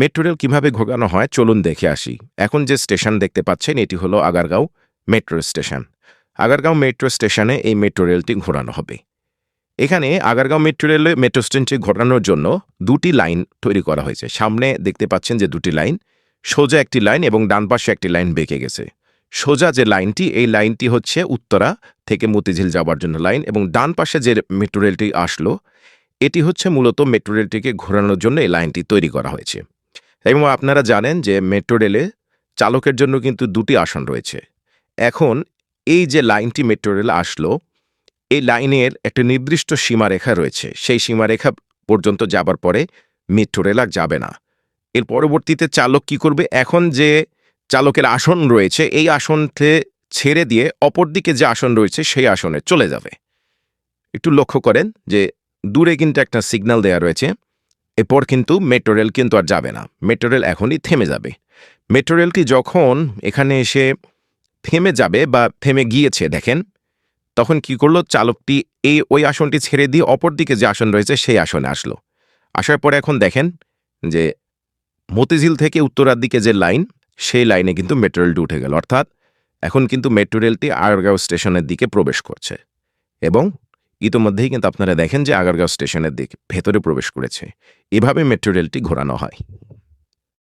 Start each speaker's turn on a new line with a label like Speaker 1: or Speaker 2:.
Speaker 1: Metro rail কীভাবে ঘোরানো হয়, চলুন দেখে আসি। এখন যে স্টেশন দেখতে পাচ্ছেন, এটি হলো Agargaon metro station. Agargaon metro স্টেশনে এই মেট্রো রেলটি ঘোরানো হবে। এখানে আগারগাঁও মেট্রো রেলে মেট্রো স্টেশনটি ঘোরানোর জন্য দুটি লাইন তৈরি করা হয়েছে। সামনে দেখতে পাচ্ছেন যে দুটি লাইন, সোজা একটি লাইন এবং ডান পাশে একটি লাইন বেঁকে গেছে। সোজা যে লাইনটি, এই লাইনটি হচ্ছে উত্তরা থেকে মতিঝিল যাওয়ার জন্য লাইন এবং ডান পাশে যে মেট্রো রেলটি আসলো, এটি হচ্ছে মূলত মেট্রো রেলটিকে ঘোরানোর জন্য এই লাইনটি তৈরি করা হয়েছে। এবং আপনারা জানেন যে মেট্রো রেলে চালকের জন্য কিন্তু দুটি আসন রয়েছে। এখন এই যে লাইনটি মেট্রো রেল আসলো, এই লাইনের একটা নির্দিষ্ট সীমারেখা রয়েছে। সেই সীমারেখা পর্যন্ত যাবার পরে মেট্রো রেল আর যাবে না। এর পরবর্তীতে চালক কি করবে? এখন যে চালকের আসন রয়েছে, এই আসনকে ছেড়ে দিয়ে অপরদিকে যে আসন রয়েছে, সেই আসনে চলে যাবে। একটু লক্ষ্য করেন যে দূরে কিন্তু একটা সিগন্যাল দেয়া রয়েছে। এরপর কিন্তু মেট্রো রেল কিন্তু আর যাবে না। মেট্রো রেল এখনই থেমে যাবে। মেট্রো রেলটি যখন এখানে এসে থেমে যাবে বা থেমে গিয়েছে, দেখেন, তখন কি করল? চালকটি এই ওই আসনটি ছেড়ে দিয়ে অপরদিকে যে আসন রয়েছে, সেই আসনে আসলো। আসার পরে এখন দেখেন যে মতিঝিল থেকে উত্তরার দিকে যে লাইন, সেই লাইনে কিন্তু মেট্রো রেলটি উঠে গেল। অর্থাৎ এখন কিন্তু মেট্রো রেলটি আগারগাঁও স্টেশনের দিকে প্রবেশ করছে। এবং ইতোমধ্যেই কিন্তু আপনারা দেখেন যে আগারগাঁও স্টেশনের দিক ভেতরে প্রবেশ করেছে। এভাবে মেট্রো রেলটি ঘোরানো হয়।